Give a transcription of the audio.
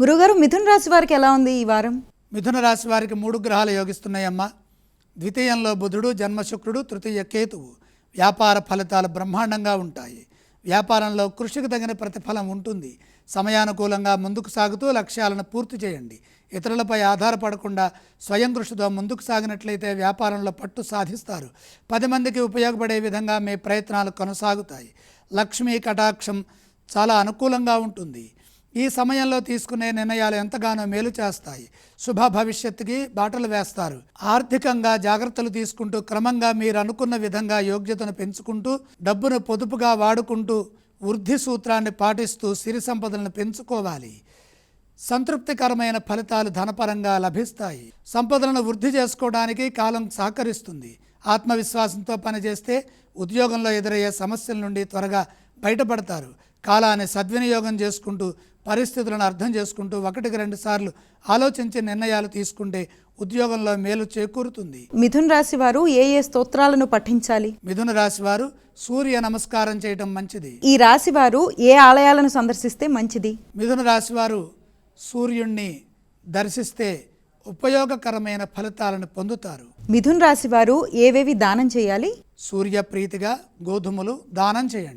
గురుగారు మిథున రాశి వారికి ఎలా ఉంది ఈ వారం? మిథున రాశి వారికి మూడు గ్రహాలు యోగిస్తున్నాయమ్మా. ద్వితీయంలో బుధుడు జన్మశుక్రుడు తృతీయ కేతువు. వ్యాపార ఫలితాలు బ్రహ్మాండంగా ఉంటాయి. వ్యాపారంలో కృషికి తగిన ప్రతిఫలం ఉంటుంది. సమయానుకూలంగా ముందుకు సాగుతూ లక్ష్యాలను పూర్తి చేయండి. ఇతరులపై ఆధారపడకుండా స్వయం కృషితో ముందుకు సాగినట్లయితే వ్యాపారంలో పట్టు సాధిస్తారు. పది మందికి ఉపయోగపడే విధంగా మీ ప్రయత్నాలు కొనసాగుతాయి. లక్ష్మీ కటాక్షం చాలా అనుకూలంగా ఉంటుంది. ఈ సమయంలో తీసుకునే నిర్ణయాలు ఎంతగానో మేలు చేస్తాయి. శుభ భవిష్యత్తుకి బాటలు వేస్తారు. ఆర్థికంగా జాగ్రత్తలు తీసుకుంటూ క్రమంగా మీరు అనుకున్న విధంగా యోగ్యతను పెంచుకుంటూ డబ్బును పొదుపుగా వాడుకుంటూ వృద్ధి సూత్రాన్ని పాటిస్తూ సిరి సంపదలను పెంచుకోవాలి. సంతృప్తికరమైన ఫలితాలు ధనపరంగా లభిస్తాయి. సంపదలను వృద్ధి చేసుకోవడానికి కాలం సహకరిస్తుంది. ఆత్మవిశ్వాసంతో పనిచేస్తే ఉద్యోగంలో ఎదురయ్యే సమస్యల నుండి త్వరగా బయటపడతారు. కాలాన్ని సద్వినియోగం చేసుకుంటూ పరిస్థితులను అర్థం చేసుకుంటూ ఒకటికి రెండు సార్లు ఆలోచించి నిర్ణయాలు తీసుకుంటే ఉద్యోగంలో మేలు చేకూరుతుంది. మిథున రాశి వారు ఏ ఏ స్తోత్రాలను పఠించాలి? మిథున రాశి వారు సూర్య నమస్కారం చేయటం మంచిది. ఈ రాశి వారు ఏ ఆలయాలను సందర్శిస్తే మంచిది? మిథున రాశి వారు సూర్యుణ్ణి దర్శిస్తే ఉపయోగకరమైన ఫలితాలను పొందుతారు. మిథున రాశి వారు ఏవేవి దానం చేయాలి? సూర్యప్రీతిగా గోధుమలు దానం చేయండి.